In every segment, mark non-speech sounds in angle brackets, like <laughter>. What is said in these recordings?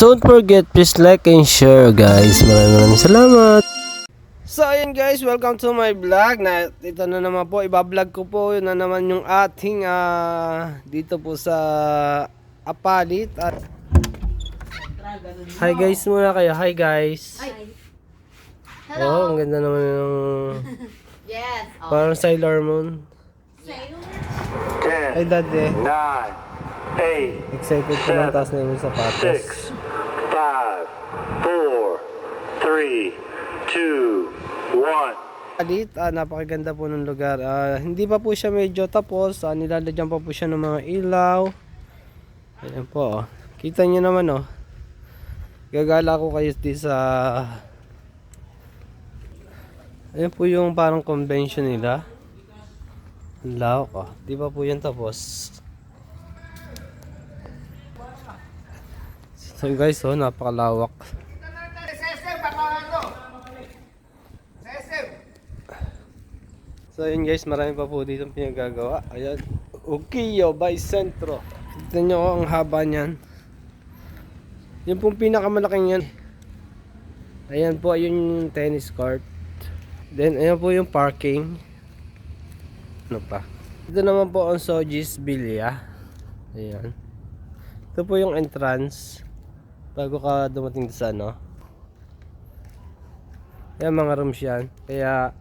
Don't forget, please like and share guys. Maraming maraming salamat. So ayun guys, welcome to my vlog. Na ito na naman po, iba-vlog ko po na naman yung ating ah, dito po sa Apalit at Hi guys muna kayo. Hi guys. Oh, ang ganda naman yung <laughs> Yes. Oh. parang Sailor Moon. Hi daddy. nine, eight, Excited po ng taas na yung sapatos. six, Alit, ah, napakaganda po ng lugar. Ah, hindi pa po siya medyo tapos. Ah, nilalagyan pa po siya ng mga ilaw. Ayan po. Oh. Kita nyo naman oh. Gagala ko kayo di sa... Ayan po yung parang convention nila. Ang lawak oh. Di pa po yan tapos. So guys oh, napakalawak. So yun guys, marami pa po dito pinagagawa. Ayan. Ukiyo by Centro. Tignan nyo oh, ang haba niyan. Yung pong pinakamalaking yan. Ayan po, ayun yung tennis court. Then, ayan po yung parking. Ano pa? Ito naman po ang Sojis Bilya. Ayan. Ito po yung entrance. Bago ka dumating sa ano. Ayan mga rooms yan. Kaya,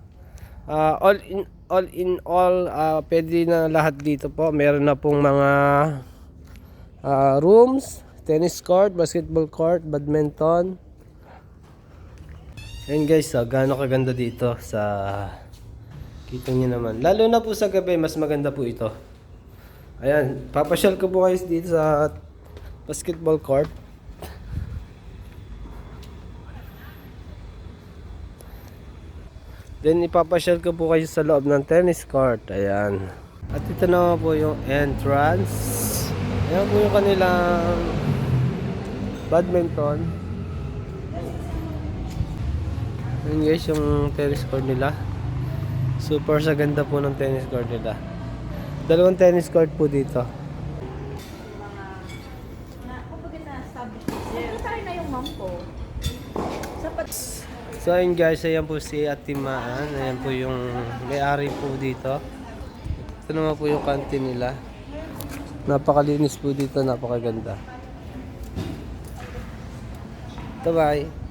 Ah, all in all in all ah, pwede na lahat dito po. Meron na pong mga ah, rooms tennis court basketball court badminton. Ayan guys ah, gaano kaganda dito sa kita niyo naman. Lalo na po sa gabi mas maganda po ito. Ayan papasyal ko po guys dito sa basketball court Then ipapasyal ko po kayo sa loob ng tennis court. Ayan. At ito naman po yung entrance. Ayan po yung kanilang badminton. Ayan guys yung tennis court nila. Super sa ganda po ng tennis court nila. Dalawang tennis court po dito. Na, kumbaga na-establish. Na yung mom ko. Sapat. So ayun guys, ayan po si Atimaan. Ayan po yung may-ari po dito. Ito naman po yung kantin nila. Napakalinis po dito, napakaganda. Bye-bye.